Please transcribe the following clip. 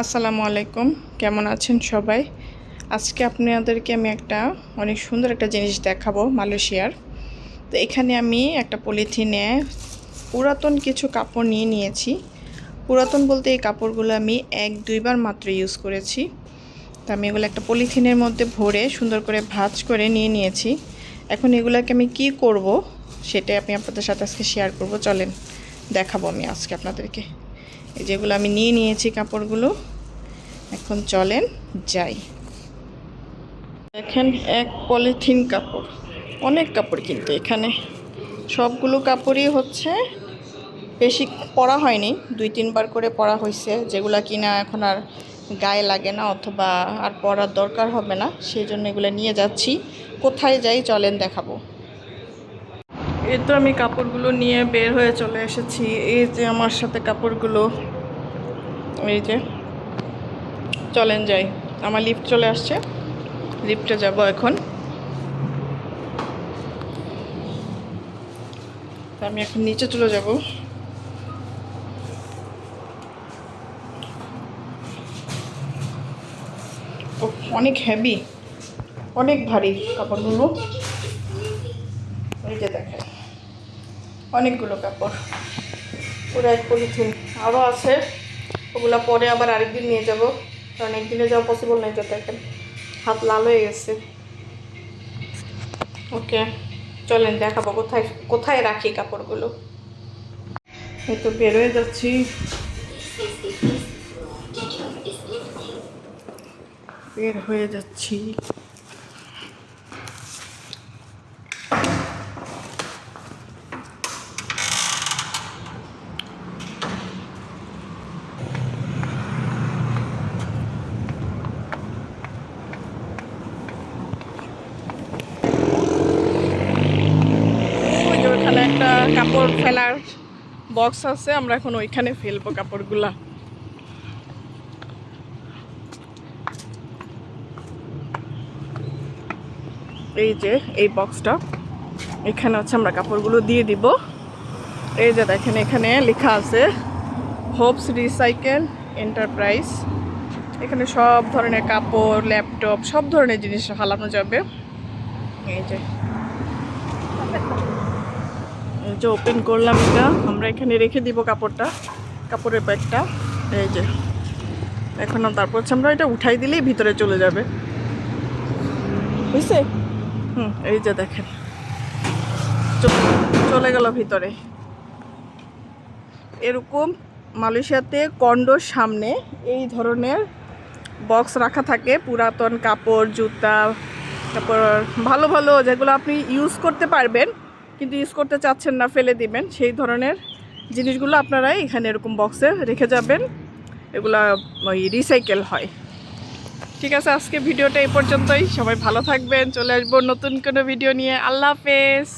আসসালামু আলাইকুম। কেমন আছেন সবাই? আজকে আপনাদেরকে আমি একটা অনেক সুন্দর একটা জিনিস দেখাবো মালয়েশিয়ার। তো এখানে আমি একটা পলিথিনে পুরাতন কিছু কাপড় নিয়ে নিয়েছি। পুরাতন বলতে এই কাপড়গুলো আমি এক দুইবার মাত্র ইউজ করেছি। তো আমি এগুলো একটা পলিথিনের মধ্যে ভরে সুন্দর করে ভাজ করে নিয়ে নিয়েছি। এখন এগুলোকে আমি কি করব সেটাই আমি আপনাদের সাথে আজকে শেয়ার করব। চলেন, দেখাবো আমি আজকে আপনাদেরকে। যেগুলো আমি নিয়ে নিয়েছি কাপড়গুলো, এখন চলেন যাই। দেখেন এক পলিথিন কাপড়, অনেক কাপড় কিন্তু এখানে। সবগুলো কাপড়ই হচ্ছে, বেশি পরা হয়নি, দুই তিনবার করে পরা হয়েছে যেগুলো কিনা এখন আর গায়ে লাগে না অথবা আর পরার দরকার হবে না, সেই জন্য এগুলো নিয়ে যাচ্ছি। কোথায় যাই চলেন দেখাবো। এই তো আমি কাপড়গুলো নিয়ে বের হয়ে চলে এসেছি। এই যে আমার সাথে কাপড়গুলো, এই যে, চলেন যাই। আমার লিফট চলে আসছে। লিফটে যাব এখন। আমি এখন নিচে চলে যাব। অনেক হেভি অনেক ভারী কাপড়গুলো। এই যে দেখেন, অনেকগুলো কাপড়। পুরো পলিথিন। আরও আছে। ওগুলো পরে আবার আরেকদিন নিয়ে যাব। কারণ একদিনে যাওয়া পসিবল নয় যত দেখেন। হাত লাল হয়ে গেছে। ওকে, চলেন দেখাবো কোথায় কোথায় রাখি কাপড়গুলো। এই তো বেরোয় যাচ্ছি। বের হয়ে যাচ্ছি ওই যে ওইখানে একটা কাপড়, ফেলার বক্স আছে, আমরা এখন ওইখানে ফেলব কাপড়গুলা। এই যে, এই বক্সটা এখানে হচ্ছে আমরা কাপড়গুলো দিয়ে দিব। এই যে দেখেন, এখানে লেখা আছে হোপস রিসাইকেল এন্টারপ্রাইজ এখানে সব ধরনের কাপড় ল্যাপটপ সব ধরনের জিনিস হালানো যাবে। এই যে। যে ওপেন করলাম এটা, আমরা এখানে রেখে দিব কাপড়টা, কাপড়ের ব্যাগটা। এই যে, এখন তারপর হচ্ছে আমরা এটা উঠাই দিলেই ভিতরে চলে যাবে। বুঝছে হুম, এই যে দেখেন। চলে গেল ভিতরে। এরকম মালয়েশিয়াতে কন্ডোর সামনে এই ধরনের বক্স রাখা থাকে, পুরাতন কাপড়, জুতা, তারপর ভালো ভালো যেগুলো আপনি ইউজ করতে পারবেন। কিন্তু ইউজ করতে চাচ্ছেন না, ফেলে দিবেন। সেই ধরনের জিনিসগুলো আপনারা এখানে এরকম বক্সে রেখে যাবেন। এগুলো, ওই রিসাইকেল হয়। ঠিক আছে, আজকে ভিডিওটা এই পর্যন্তই। সবাই ভালো থাকবেন, চলে আসব নতুন কোনো ভিডিও নিয়ে। আল্লাহ হাফেজ।